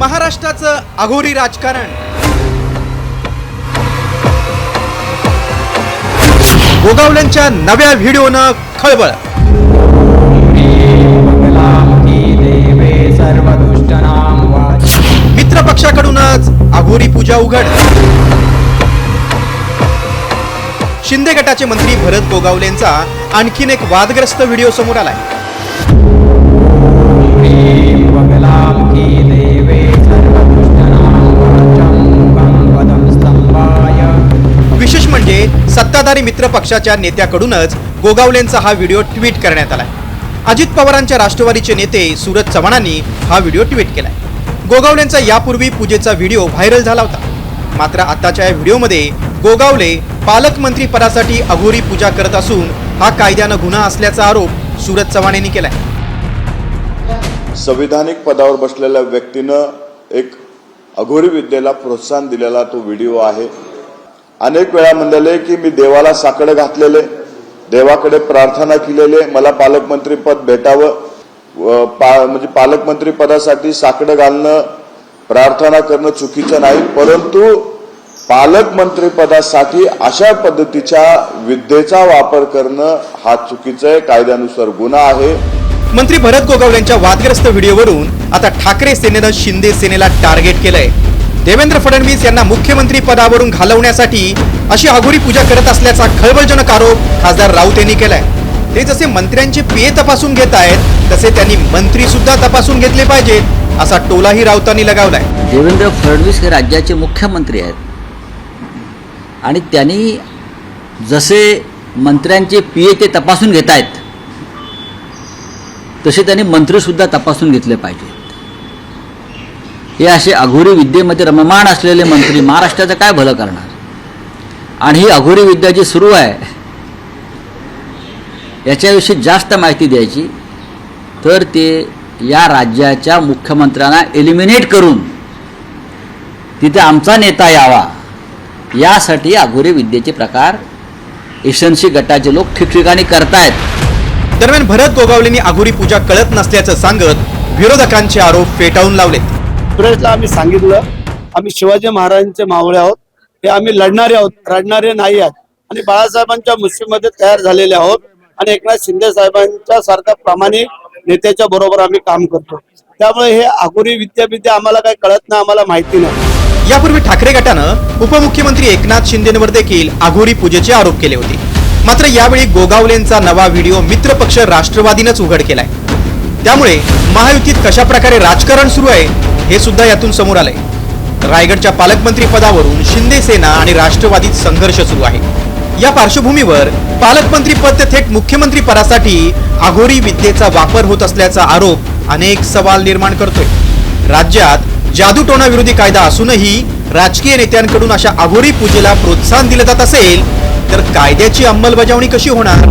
महाराष्ट्राचं अघोरी राजकारण. गोगावल्यांच्या नव्या व्हिडिओनं खळबळ. मंगलामुखी मित्र पक्षाकडूनच अघोरी पूजा उघड. शिंदे गटाचे मंत्री भरत गोगावलेंचा आणखीन एक वादग्रस्त व्हिडिओ समोर आलाय. सत्ताधारी मित्र पक्षाच्या नेत्याकडूनच गोगावलेंचा हा व्हिडिओ ट्विट करण्यात आलाय. अजित पवारांच्या राष्ट्रवादीचे नेते सूरज चव्हाणांनी हा व्हिडिओ ट्विट केलाय. गोगावलेंचा यापूर्वी पूजेचा व्हिडिओ व्हायरल झाला होता. मात्र आताच्या या व्हिडिओमध्ये गोगावले पालकमंत्री पदासाठी अघोरी पूजा करत असून हा कायद्यानं गुन्हा असल्याचा आरोप सूरज चव्हाण यांनी केलाय. संविधानिक पदावर बसलेल्या व्यक्तीनं एक अघोरी विद्येला प्रोत्साहन दिलेला तो व्हिडिओ आहे. अनेक वेळा म्हणलेले की मी देवाला साकडं घातलेले देवाकडे प्रार्थना केलेले मला पालकमंत्री पद भेटावं व पा म्हणजे पालकमंत्री पदासाठी साकडं घालणं प्रार्थना करणं चुकीचं नाही परंतु पालकमंत्री पदासाठी अशा पद्धतीच्या विद्येचा वापर करणं हा चुकीचं आहे कायद्यानुसार गुन्हा आहे. मंत्री भरत गोगावलेंच्या वादग्रस्त व्हिडिओवरून आता ठाकरे सेनेनं शिंदे सेनेला टार्गेट केलंय. देवेंद्र फडणवीस यांना मुख्यमंत्री पदावरून घालवण्यासाठी अशी अघोरी पूजा करत असल्याचा खळबळजनक आरोप खासदार राऊत यांनी केलाय. ते जसे मंत्र्यांचे पेय तपासून घेत आहेत तसे त्यांनी मंत्री सुद्धा तपासून घेतले पाहिजेत असा टोलाही राऊतांनी लगावलाय. देवेंद्र फडणवीस हे राज्याचे मुख्यमंत्री आहेत. आणि त्यांनी जसे मंत्र्यांचे पीए ते तपासून घेत आहेत तसे त्यांनी मंत्रीसुद्धा तपासून घेतले पाहिजेत हे असे अघोरी विद्येमध्ये रममाण असलेले मंत्री महाराष्ट्राचं काय भलं करणार? आणि ही अघोरी विद्या जी सुरू आहे याच्याविषयी जास्त माहिती द्यायची तर ते या राज्याच्या मुख्यमंत्र्यांना एलिमिनेट करून तिथे आमचा नेता यावा यासाठी अघोरी विद्येचे प्रकार एसएनसी गटाचे लोक ठिकठिकाणी करतायत. दरम्यान भरत गोगावलेंनी अघोरी पूजा कळत नसल्याचं सांगत विरोधकांचे आरोप फेटाळून लावलेत. सुरेशला आम्ही सांगितलं. आम्ही शिवाजी महाराजांचे मावळे आहोत. हे आम्ही लढणारे आहोत. रडणारे नाही आहोत. आणि बाळासाहेबांच्या मुस्लिममध्ये तयार झालेले आहोत. आणि एकनाथ शिंदे साहेबांच्या सारख्या प्रामाणिक नेत्याच्या बरोबर आम्ही काम करतो. त्यामुळे हे आगोरी विद्याविद्या आम्हाला काही कळत नाही आम्हाला माहिती नाही. यापूर्वी ठाकरे गटानं उपमुख्यमंत्री एकनाथ शिंदेवर देखील आघोरी पूजेचे आरोप केले होते. मात्र यावेळी गोगावलेंचा नवा व्हिडिओ मित्रपक्ष राष्ट्रवादीनंच उघड केलाय. त्यामुळे महायुतीत कशा प्रकारे राजकारण सुरू आहे हे सुद्धा यातून समोर आलंय. रायगडच्या पालकमंत्री पदावरून शिंदे सेना आणि राष्ट्रवादीत संघर्ष सुरू आहे. या पार्श्वभूमीवर पालकमंत्री पद ते थेट मुख्यमंत्री पदासाठी आघोरी विद्येचा वापर होत असल्याचा आरोप अनेक सवाल निर्माण करतोय. राज्यात जादूटोणा विरोधी कायदा असूनही राजकीय नेत्यांकडून अशा अघोरी पूजेला प्रोत्साहन दिलं जात असेल तर कायद्याची अंमलबजावणी कशी होणार?